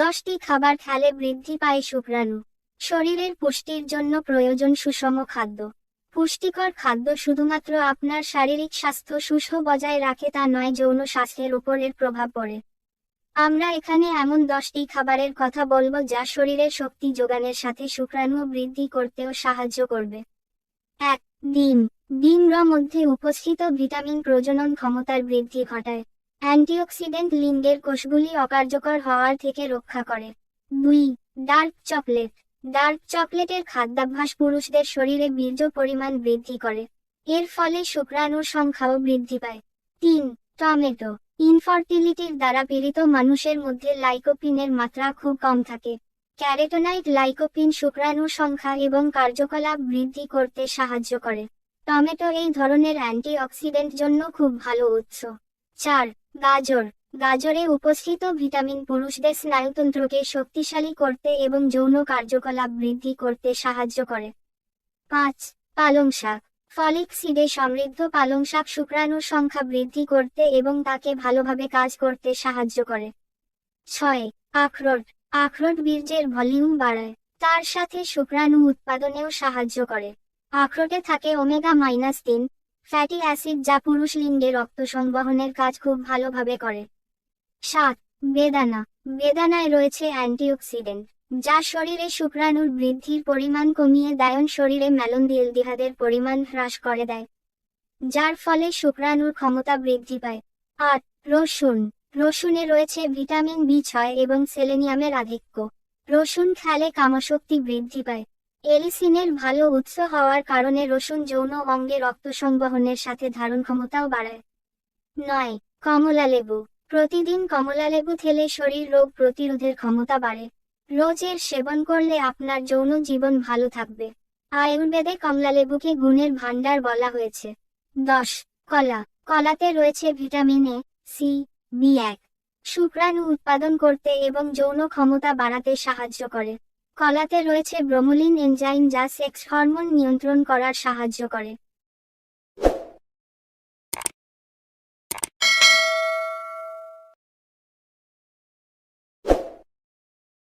দশটি খাবার খেলে বৃদ্ধি পায় শুক্রাণু শরীরের পুষ্টির জন্য প্রয়োজন সুষম খাদ্য। পুষ্টিকর খাদ্য শুধুমাত্র আপনার শারীরিক স্বাস্থ্য সুস্থ বজায় রাখে তা নয়, যৌন স্বাস্থ্যের উপরের প্রভাব পড়ে। আমরা এখানে এমন দশটি খাবারের কথা বলব যা শরীরের শক্তি যোগানের সাথে শুক্রাণু বৃদ্ধি করতেও সাহায্য করবে। এক, ডিম। ডিম র মধ্যে উপস্থিত ভিটামিন প্রজনন ক্ষমতার বৃদ্ধি ঘটায়। অ্যান্টিঅক্সিডেন্ট লিঙ্গের কোষগুলি অকার্যকর হওয়ার থেকে রক্ষা করে। দুই, ডার্ক চকলেট। ডার্ক চকলেটের খাদ্যাভ্যাস পুরুষদের শরীরে বীর্য পরিমাণ বৃদ্ধি করে। এর ফলে শুক্রাণুর সংখ্যাও বৃদ্ধি পায়। তিন, টমেটো। ইনফার্টিলিটির দ্বারা পীড়িত মানুষের মধ্যে লাইকোপিনের মাত্রা খুব কম থাকে। ক্যারেটোনাইট লাইকোপিন শুক্রাণুর সংখ্যা এবং কার্যকলাপ বৃদ্ধি করতে সাহায্য করে। টমেটো এই ধরনের অ্যান্টিঅক্সিডেন্ট জন্য খুব ভালো উৎস। চার গাজর। গাজরে উপস্থিত ভিটামিন পুরুষদের স্নায়ুতন্ত্রকে শক্তিশালী করতে এবং যৌন কার্যকলাপ বৃদ্ধি করতে সাহায্য করে। পাঁচ, পালং শাক। ফলিক সিডে সমৃদ্ধ পালং শাক শুক্রাণুর সংখ্যা বৃদ্ধি করতে এবং তাকে ভালোভাবে কাজ করতে সাহায্য করে। ছয়, আখরোট। আখরোট বীর্যের ভলিউম বাড়ায়। তার সাথে শুক্রাণু উৎপাদনেও সাহায্য করে। আখরোটে থাকে ওমেগা মাইনাস তিন ফ্যাটি অ্যাসিড যা পুরুষ লিঙ্গে রক্ত সংবহনের কাজ খুব ভালোভাবে করে। সাত, বেদানা। বেদানায় রয়েছে অ্যান্টিঅক্সিডেন্ট, যা শরীরে শুক্রাণুর বৃদ্ধির পরিমাণ কমিয়ে দায়ন শরীরে ম্যালোন্ডিয়েলডিহাদের পরিমাণ হ্রাস করে দেয়, যার ফলে শুক্রাণুর ক্ষমতা বৃদ্ধি পায়। আট, রসুন। রসুনে রয়েছে ভিটামিন বি ছয় এবং সেলেনিয়ামের আধিক্য। রসুন খেলে কামশক্তি বৃদ্ধি পায়। এলিসিনের ভালো উৎস হওয়ার কারণে রসুন যৌন অঙ্গে রক্ত সংবহনের সাথে ধারণ ক্ষমতাও বাড়ায়। নয়, কমলা লেবু। প্রতিদিন কমলা লেবু খেলে শরীর রোগ প্রতিরোধের ক্ষমতা বাড়ে। রোজের সেবন করলে আপনার যৌন জীবন ভালো থাকবে। আয়ুর্বেদে কমলা লেবুকে গুণের ভাণ্ডার বলা হয়েছে। দশ, কলা। কলাতে রয়েছে ভিটামিন এ, সি, বি এক। শুক্রাণু উৎপাদন করতে এবং যৌন ক্ষমতা বাড়াতে সাহায্য করে। কলাতে রয়েছে ব্রোমোলিন এনজাইম যা সেক্স হরমোন নিয়ন্ত্রণ করার সাহায্য করে।